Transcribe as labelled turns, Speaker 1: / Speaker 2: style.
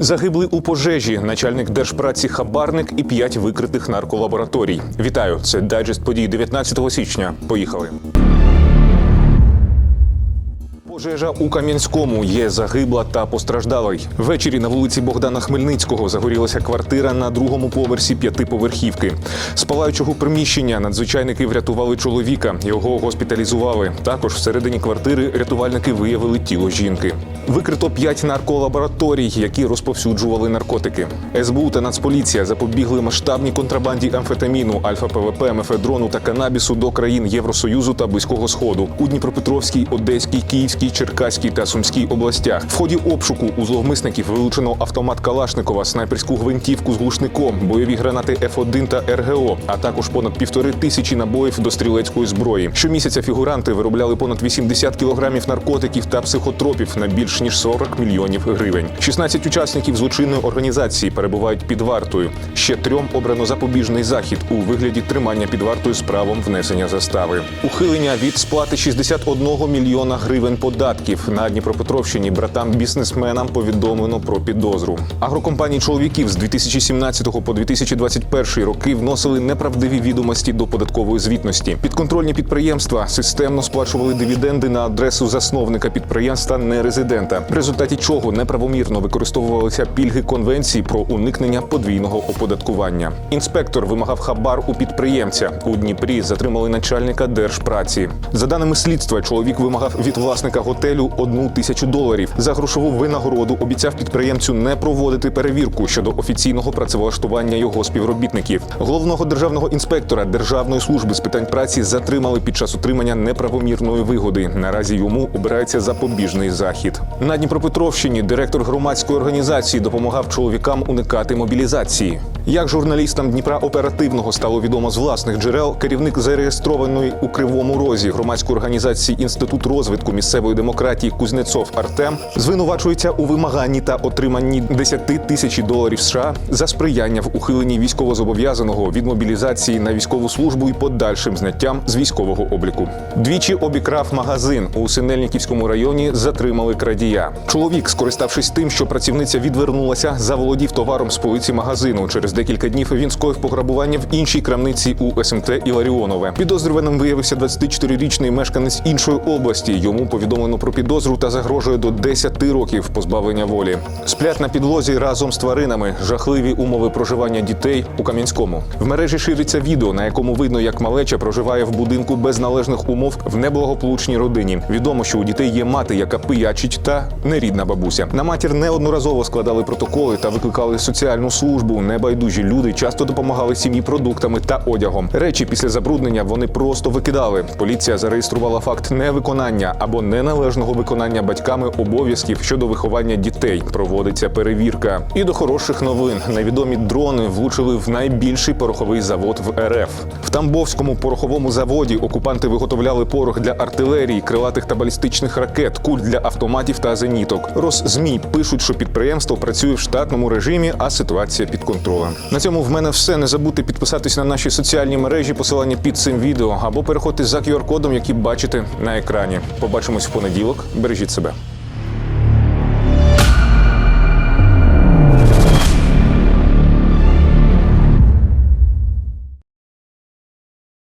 Speaker 1: Загибли у пожежі начальник держпраці хабарник і п'ять викритих нарколабораторій. Вітаю! Це дайджест подій 19 січня. Поїхали. Пожежа у Кам'янському є загибла та постраждалий. Ввечері на вулиці Богдана Хмельницького загорілася квартира на другому поверсі п'ятиповерхівки. З палаючого приміщення надзвичайники врятували чоловіка. Його госпіталізували. Також всередині квартири рятувальники виявили тіло жінки. Викрито п'ять нарколабораторій, які розповсюджували наркотики. СБУ та Нацполіція запобігли масштабній контрабанді амфетаміну, альфа-ПВП, мефедрону та канабісу до країн Євросоюзу та Близького Сходу у Дніпропетровській, Одеській, Київській, Черкаській та Сумській областях. В ході обшуку у зловмисників вилучено автомат Калашникова, снайперську гвинтівку з глушником, бойові гранати Ф1 та РГО, а також понад півтори тисячі набоїв до стрілецької зброї. Щомісяця фігуранти виробляли понад 80 кілограмів наркотиків та психотропів на більш ніж 40 мільйонів гривень. 16 учасників злочинної організації перебувають під вартою. Ще трьом обрано запобіжний захід у вигляді тримання під вартою з правом внесення застави. Ухилення від сплати 61 мільйона гривень податків на Дніпропетровщині братам бізнесменам повідомлено про підозру. Агрокомпанії чоловіків з 2017 по 2021 роки вносили неправдиві відомості до податкової звітності. Підконтрольні підприємства системно сплачували дивіденди на адресу засновника підприємства нерезидента, в результаті чого неправомірно використовувалися пільги конвенції про уникнення подвійного оподаткування. Інспектор вимагав хабар у підприємця. У Дніпрі затримали начальника держпраці. За даними слідства, чоловік вимагав від власника готелю одну тисячу доларів. За грошову винагороду обіцяв підприємцю не проводити перевірку щодо офіційного працевлаштування його співробітників. Головного державного інспектора Державної служби з питань праці затримали під час отримання неправомірної вигоди. Наразі йому обирається запобіжний захід. На Дніпропетровщині директор громадської організації допомагав чоловікам уникати мобілізації. Як журналістам Дніпра оперативного стало відомо з власних джерел, керівник зареєстрованої у Кривому Розі громадської організації Інститут розвитку місцевої демократії Кузнецов Артем звинувачується у вимаганні та отриманні 10 тисяч доларів США за сприяння в ухиленні військовозобов'язаного від мобілізації на військову службу і подальшим зняттям з військового обліку. Двічі обікрав магазин у Синельниківському районі. Затримали крадія. Чоловік, скориставшись тим, що працівниця відвернулася, заволодів товаром з полиці магазину. Через декілька днів він скоїв пограбування в іншій крамниці у СМТ Іларіонове. Підозрюваним виявився 24-річний мешканець іншої області. Йому повідомлено про підозру та загрожує до 10 років позбавлення волі. Сплять на підлозі разом з тваринами. Жахливі умови проживання дітей у Кам'янському. В мережі шириться відео, на якому видно, як малеча проживає в будинку без належних умов в неблагополучній родині. Відомо, що у дітей є мати, яка пиячить, та нерідна бабуся. На матір неодноразово складали протоколи та викликали соціальну службу. Небайдужі люди часто допомагали сім'ї продуктами та одягом. Речі після забруднення вони просто викидали. Поліція зареєструвала факт невиконання або неналежного виконання батьками обов'язків щодо виховання дітей. Проводиться перевірка. І до хороших новин невідомі дрони влучили в найбільший пороховий завод в РФ. В Тамбовському пороховому заводі окупанти виготовляли порох для артилерії, крилатих та балістичних ракет, куль для автоматів та зеніток. Роззмі пишуть, що підприємство працює в штатному режимі, а ситуація під контролем. На цьому в мене все. Не забудьте підписатись на наші соціальні мережі, посилання під цим відео або переходьте за QR-кодом, який бачите на екрані. Побачимось в понеділок. Бережіть себе.